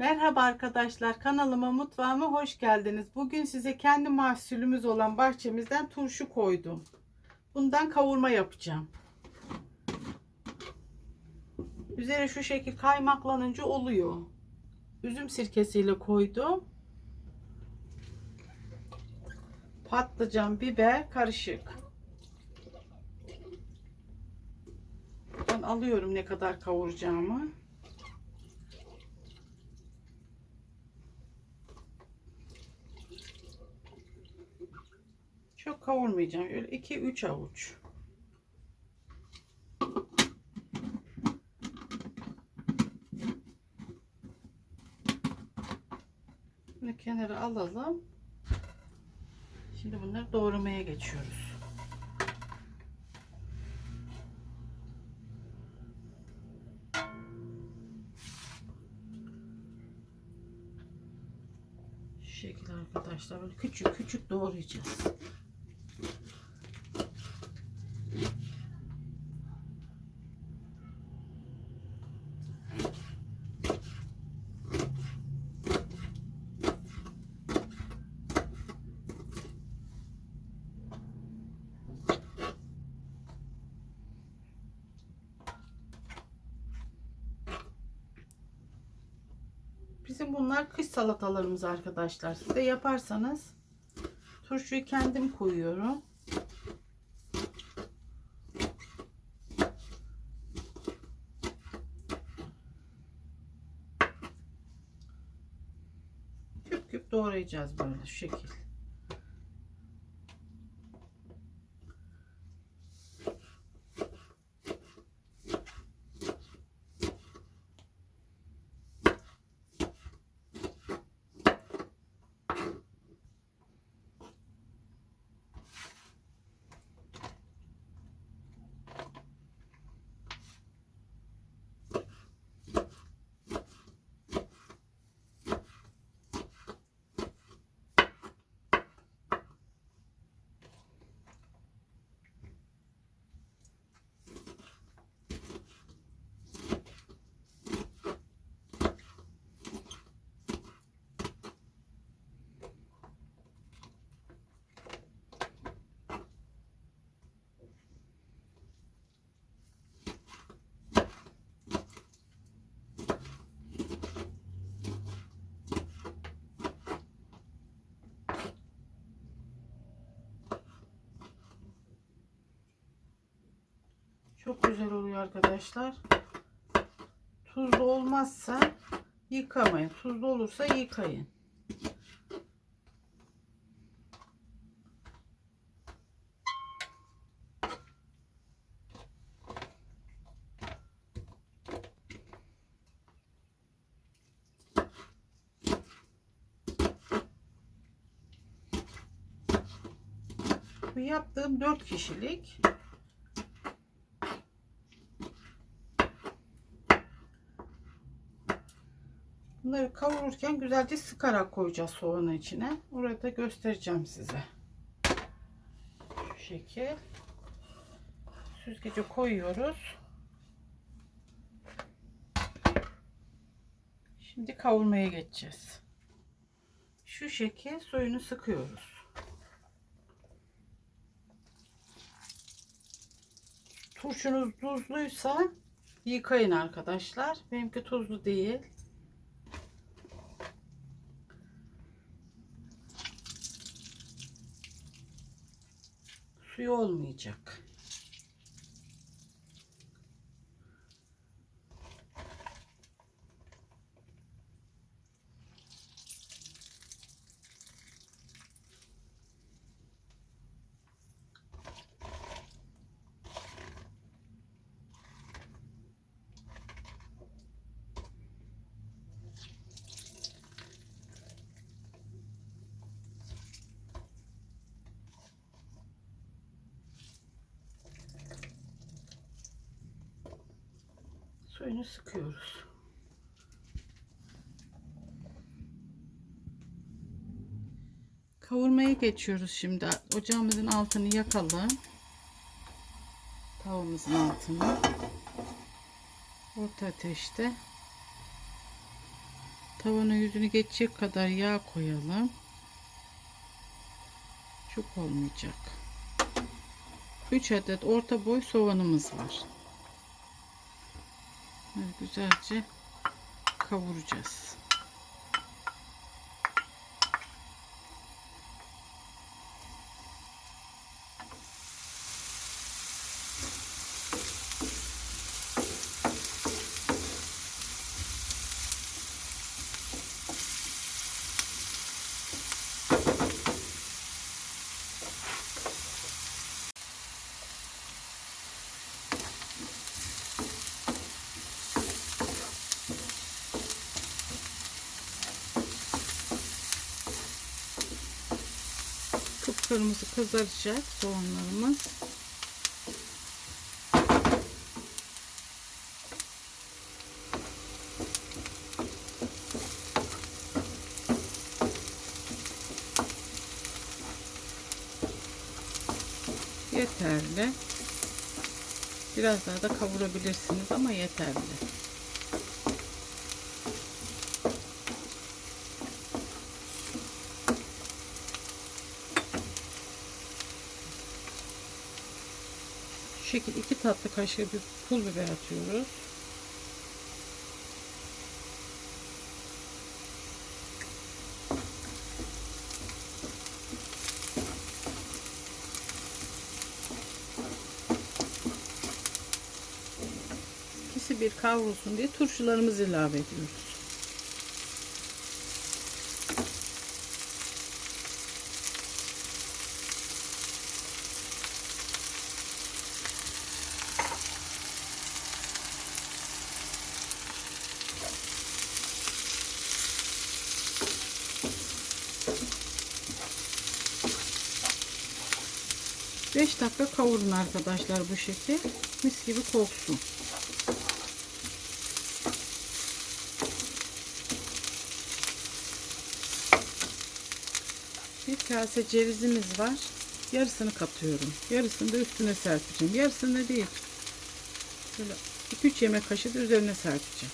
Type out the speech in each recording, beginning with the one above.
Merhaba arkadaşlar kanalıma mutfağıma hoş geldiniz. Bugün size kendi mahsulümüz olan bahçemizden turşu koydum. Bundan kavurma yapacağım. Üzeri şu şekil kaymaklanınca oluyor. Üzüm sirkesiyle koydum. Patlıcan, biber karışık. Ben alıyorum ne kadar kavuracağımı. Çok kavurmayacağım. Öyle 2-3 avuç. Bunu kenara alalım. Şimdi bunları doğramaya geçiyoruz. Şu şekilde arkadaşlar böyle küçük küçük doğrayacağız. Bizim bunlar kış salatalarımız arkadaşlar. Siz de yaparsanız turşuyu kendim koyuyorum. Küp küp doğrayacağız böyle şu şekil. Çok güzel oluyor arkadaşlar. Tuzlu olmazsa yıkamayın. Tuzlu olursa yıkayın. Bu yaptığım 4 kişilik. Bunları kavururken güzelce sıkarak koyacağız soğanın içine. Orada göstereceğim size. Şu şekil. Süzgece koyuyoruz. Şimdi kavurmaya geçeceğiz. Şu şekil suyunu sıkıyoruz. Turşunuz tuzluysa yıkayın arkadaşlar. Benimki tuzlu değil. Suyu olmayacak. Suyunu sıkıyoruz. Kavurmaya geçiyoruz şimdi. Ocağımızın altını yakalım. Tavamızın altını. Orta ateşte. Tavana yüzünü geçecek kadar yağ koyalım. Çok olmayacak. 3 adet orta boy soğanımız var. Güzelce kavuracağız. Kıpkırmızı kızaracak soğanlarımız. Yeterli. Biraz daha da kavurabilirsiniz ama yeterli. Şu şekil iki tatlı kaşığı bir pul biber atıyoruz. İkisi bir kavrulsun diye turşularımızı ilave ediyoruz. Beş dakika kavurun arkadaşlar bu şekil. Mis gibi koksun. Bir kase cevizimiz var. Yarısını katıyorum. Yarısını da üstüne serpeceğim. Yarısını da değil. Böyle 2-3 yemek kaşığı da üzerine serpeceğim.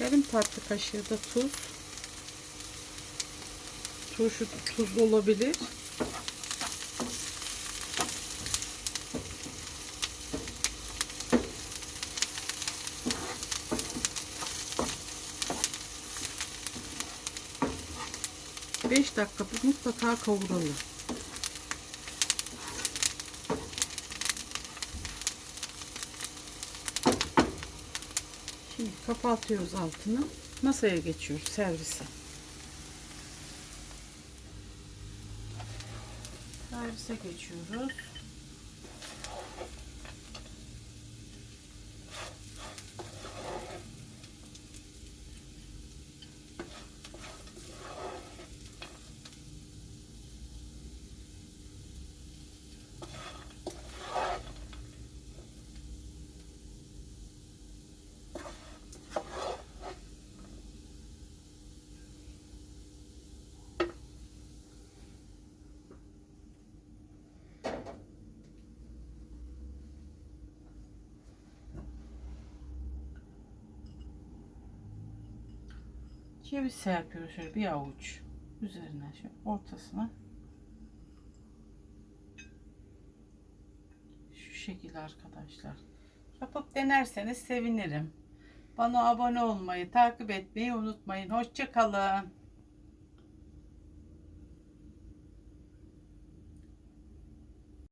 Yarım tatlı kaşığı da tuz. Turşu tuzlu olabilir. Beş dakika mutlaka kavuralım. Şimdi kapatıyoruz altını. Masaya geçiyoruz servise. Servise geçiyoruz. Ceviz serpiyoruz şöyle bir avuç üzerine şöyle ortasına. Şu şekilde arkadaşlar. Yapıp denerseniz sevinirim. Bana abone olmayı takip etmeyi unutmayın. Hoşça kalın